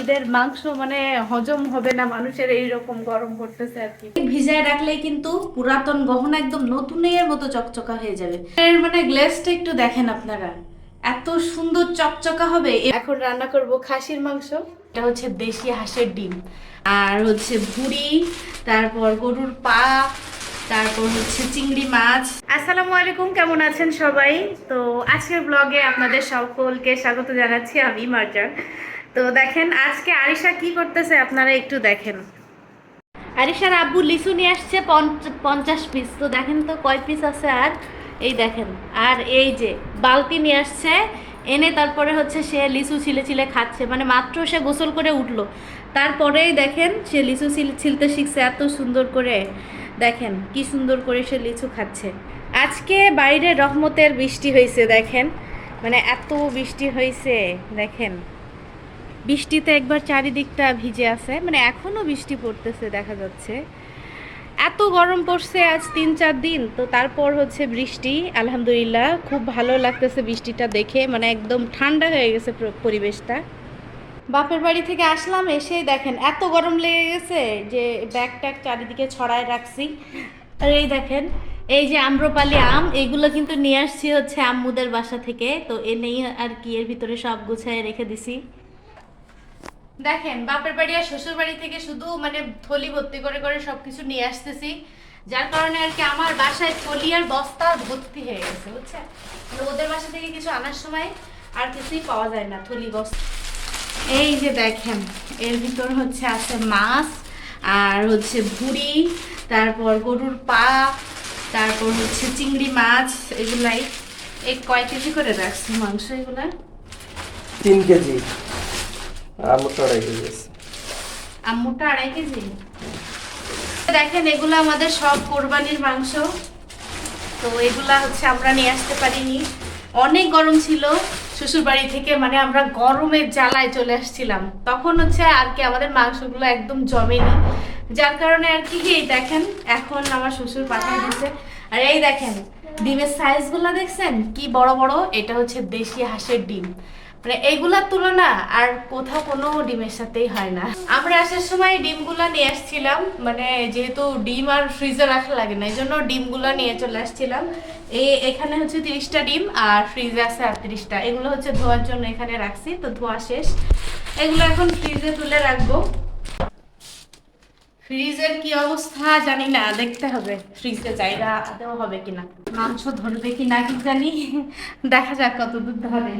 ঈদের মাংস মানে হজম হবে না মানুষের এইরকম গরম পড়তেছে আর কি। ভিজায় রাখলে কিন্তু পুরাতন গহনা একদম নতুনের মতো চকচকা হয়ে যাবে। এর মানে গ্লেসটা একটু দেখেন আপনারা। এত সুন্দর চকচকা হবে। এখন রান্না করব খাসির মাংস। এটা হচ্ছে দেশি হাঁসের ডিম। আর হচ্ছে ভুড়ি তারপর গরুর পা তারপর হচ্ছে চিংড়ি মাছ। আসসালামু আলাইকুম কেমন আছেন সবাই? তো আজকের ব্লগে আপনাদের সকলকে স্বাগত জানাচ্ছি আমি মার্জার তো দেখেন, আজকে আরিশা কি করতেছে আপনারা একটু দেখেন। আরিশার আব্বু লিচু নিয়ে আসছে পঞ্চ- পঞ্চাশ পিস তো দেখেন তো কয় পিস আছে আর? এই দেখেন, আর এই যে বালতি নিয়ে আসছে, এনে তারপরে হচ্ছে সে লিচু ছিলে ছিলে খাচ্ছে। মানে মাত্র সে গোসল করে উঠল। তারপরেই দেখেন সে লিচু ছিল- ছিলতে শিখছে, এত সুন্দর করে। দেখেন কি সুন্দর করে সে লিচু খাচ্ছে। আজকে বাইরে রহমতের বৃষ্টি হয়েছে, দেখেন। মানে এত বৃষ্টি হয়েছে, দেখেন। বৃষ্টিতে একবার চারিদিকটা ভিজে আছে মানে এখনও বৃষ্টি পড়তেছে দেখা যাচ্ছে। এত গরম পড়ছে আজ তিন চার দিন, তো তারপর হচ্ছে বৃষ্টি, আলহামদুলিল্লাহ, খুব ভালো লাগতেছে বৃষ্টিটা দেখে মানে একদম ঠান্ডা হয়ে গেছে পরিবেশটা। বাপের বাড়ি থেকে আসলাম, এসে দেখেন এত গরম লেগে গেছে যে ব্যাগ ট্যাগ চারিদিকে ছড়ায় রাখছি। আর এই দেখেন, এই যে আম্রপালি আম, এগুলো কিন্তু নিয়ে আসছি হচ্ছে আম্মুদের বাসা থেকে, তো এনেই আর কি এর ভিতরে সব গুছায় রেখে দিছি। দেখেন, বাপের বাড়ি আর শ্বশুর বাড়ি থেকে শুধু মানে থলি ভর্তি করে করে সবকিছু নিয়ে আসতেছি। যার কারণে আর কি আমার বাসায় থলি আর বস্তা ভর্তি হয়ে গেছে, বুঝছেন? মানে ওদের বাসা থেকে কিছু আনার সময় আর কিছুই পাওয়া যায় না থলি, বস্তা। এই যে দেখেন, এর ভিতর হচ্ছে আছে মাছ, আর হচ্ছে ভুড়ি, তারপর গরুর পা, তারপর হচ্ছে চিংড়ি মাছ, এগুলাই। এই কয় কেজি করে রাখছি মাংস এগুলা? তিন কেজি। দেখেন, এগুলো আমাদের সব কোরবানির মাংস। তো এগুলা হচ্ছে আমরা নিয়ে আসতে পারিনি। অনেক গরম ছিল শ্বশুর বাড়ি থেকে মানে আমরা গরমের জ্বালায় চলে আসছিলাম। তখন হচ্ছে আর কি আমাদের মাংসগুলো একদম জমেনি। যার কারণে আর কি এই দেখেন, এখন আমার শ্বশুর পাঠিয়ে দিচ্ছে আর এই দেখেন, ডিমের সাইজগুলো দেখছেন? কি বড় বড়, এটা হচ্ছে দেশি হাঁসের ডিম। মানে এইগুলার তুলনা আর কোথাও কোনো ডিমের সাথেই হয় না। আমরা আসার সময় ডিমগুলা নিয়ে আসছিলাম মানে যেহেতু ডিম আর ফ্রিজে রাখা লাগে না এই জন্য ডিমগুলো নিয়ে চলে আসছিলাম। এই এখানে হচ্ছে তিরিশটা ডিম আর ফ্রিজে আছে আটত্রিশটা। এগুলো হচ্ছে ধোয়ার জন্য এখানে রাখছি, তো ধোয়া শেষ। এগুলো এখন ফ্রিজে তুলে রাখব। ফ্রিজের কি অবস্থা জানি না, দেখতে হবে। ফ্রিজে জায়গা আদেও হবে কিনা, মাংস ধরবে কিনা কি জানি, দেখা যাক কত দূর ধরে।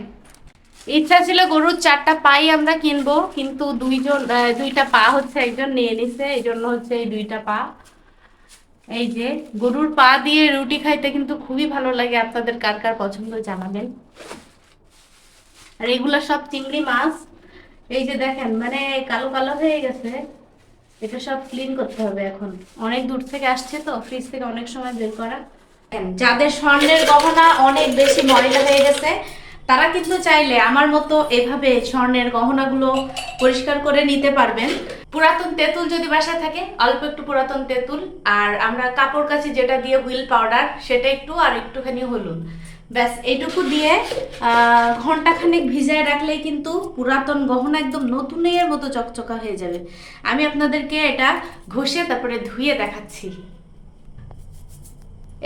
ইচ্ছা ছিল গরুর চারটা পাই আমরা কিনবো, কিন্তু দুইজন দুইটা পা হচ্ছে, একজন নিয়ে নিছে, এই জন্য হচ্ছে এই দুইটা পা। এই যে, গরুর পা দিয়ে রুটি খাইতে কিন্তু খুবই ভালো লাগে, আপনাদের কার কার পছন্দ জানাবেন। আর এগুলো সব চিংড়ি মাছ, এই যে দেখেন মানে কালো কালো হয়ে গেছে, এটা সব ক্লিন করতে হবে এখন। অনেক দূর থেকে আসছে তো ফ্রিজ থেকে অনেক সময় বের করা। যাদের স্বর্ণের গহনা অনেক বেশি ময়লা হয়ে গেছে তারা কিন্তু চাইলে আমার মতো এভাবে স্বর্ণের গহনাগুলো পরিষ্কার করে নিতে পারবেন। পুরাতন তেঁতুল যদি বাসায় থাকে, অল্প একটু পুরাতন তেঁতুল, আর আমরা কাপড় কাচি যেটা দিয়ে হুইল পাউডার, সেটা একটু আর একটুখানি হলুদ। ব্যাস, এইটুকু দিয়ে ঘন্টাখানেক ভিজায় রাখলেই কিন্তু পুরাতন গহনা একদম নতুনের মতো চকচকা হয়ে যাবে। আমি আপনাদেরকে এটা ঘষে তারপরে ধুয়ে দেখাচ্ছি।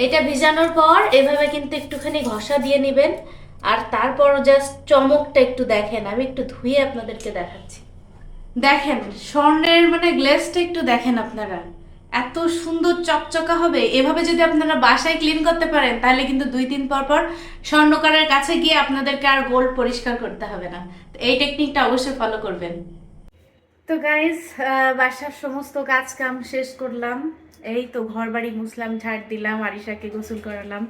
এটা ভিজানোর পর এভাবে কিন্তু একটুখানি ঘষা দিয়ে নেবেন। আর তারপর জাস্ট চমকটা একটু দেখেন, আমি একটু ধুয়ে আপনাদেরকে দেখাচ্ছি। দেখেন, স্বর্ণের মানে গ্লেসটা একটু দেখেন আপনারা। এত সুন্দর চকচকা হবে, এভাবে যদি আপনারা বাসায় ক্লিন করতে পারেন, তাহলে কিন্তু দুই দিন পর পর স্বর্ণকারের কাছে গিয়ে আপনাদেরকে আর গোল্ড পরিষ্কার করতে হবে না। এই টেকনিকটা অবশ্যই ফলো করবেন। তো গাইজ বাসার সমস্ত কাজ কাম শেষ করলাম। এই তো ঘর বাড়ি মুসলাম, ঝাড় দিলাম, আরিশাকে গোসল করালাম।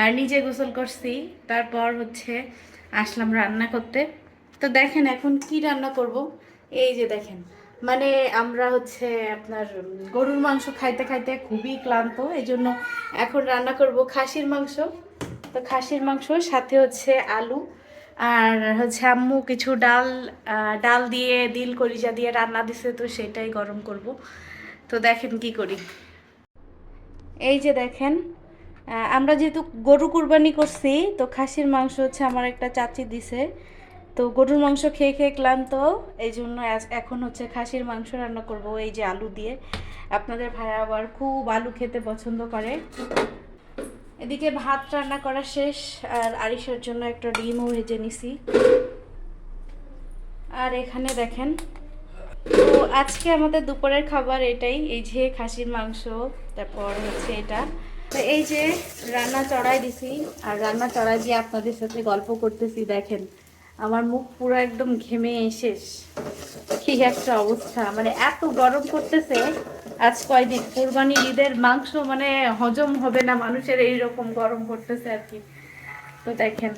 আর নিজে গোসল করছি, তারপর হচ্ছে আসলাম রান্না করতে। তো দেখেন এখন কি রান্না করব? এই যে দেখেন মানে আমরা হচ্ছে আপনার গরুর মাংস খাইতে খাইতে খুবই ক্লান্ত এই জন্য এখন রান্না করব খাসির মাংস। তো খাসির মাংস, সাথে হচ্ছে আলু, আর হচ্ছে আম্মু কিছু ডাল ডাল দিয়ে, দিল কলিজা দিয়ে রান্না দিছে, তো সেটাই গরম করব। তো দেখেন কি করি। এই যে দেখেন আমরা যেহেতু গরু কুরবানি করছি, তো খাসির মাংস হচ্ছে আমার একটা চাচি দিছে। তো গরুর মাংস খেয়ে খেয়ে ক্লান্ত, এই জন্য এখন হচ্ছে খাসির মাংস রান্না করব এই যে আলু দিয়ে। আপনাদের ভাইয়া আবার খুব আলু খেতে পছন্দ করে। এদিকে ভাত রান্না করা শেষ, আর আরিসের জন্য একটা ডিমও ভেজে নিছি। আর এখানে দেখেন তো আজকে আমাদের দুপুরের খাবার এটাই। এই যে খাসির মাংস, তারপর হচ্ছে এটা। এই যে রান্না চড়াই দিছি, আর রান্না চড়াই দিয়ে আপনাদের সাথে গল্প করতেছি, দেখেন। আমার মুখ পুরো একদম ঘেমে শেষ। কি একটা অবস্থা। মানে এত গরম করতেছে, আজ কয়দিন? কোরবানি ঈদের মাংস মানে হজম হবে না, মানুষের এই রকম গরম করতেছে আর কি। তো দেখেন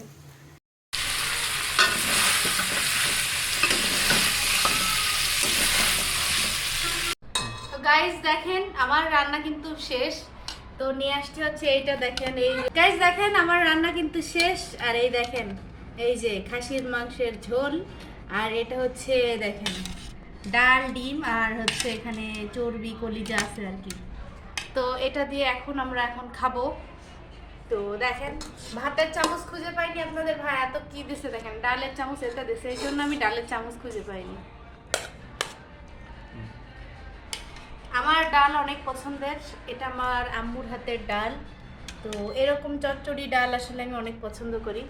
তো গাইস দেখেন, আমার রান্না কিন্তু শেষ। তো নিয়ে আসতে হচ্ছে এইটা, দেখেন, এই গাইজ দেখেন, আমার রান্না কিন্তু শেষ। আর এই দেখেন, এই যে খাসির মাংসের ঝোল। আর এটা হচ্ছে, দেখেন, ডাল, ডিম, আর হচ্ছে এখানে চর্বি, কলিজা আছে আর কি। তো এটা দিয়ে এখন আমরা এখন খাব। তো দেখেন, ভাতের চামচ খুঁজে পাইনি আপনাদের ভাই। এত কি দিছে, দেখেন, ডালের চামচ এটা দিছে, এই জন্য আমি ডালের চামচ খুঁজে পাইনি। আমার ডাল অনেক পছন্দের, এটা আমার আম্মুর হাতের ডাল। তো এরকম চচ্চড়ি ডাল আসলে আমি অনেক পছন্দ করি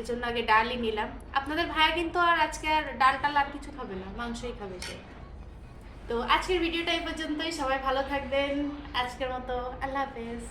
এই জন্য আগে ডালই নিলাম। আপনাদের ভাইয়া কিন্তু আর আজকে আর ডাল টাল আর কিছু খাবে না, মাংসই খাবে সে। তো আজকের ভিডিওটা এই পর্যন্তই, সবাই ভালো থাকবেন, আজকের মতো আল্লাহ হাফেজ।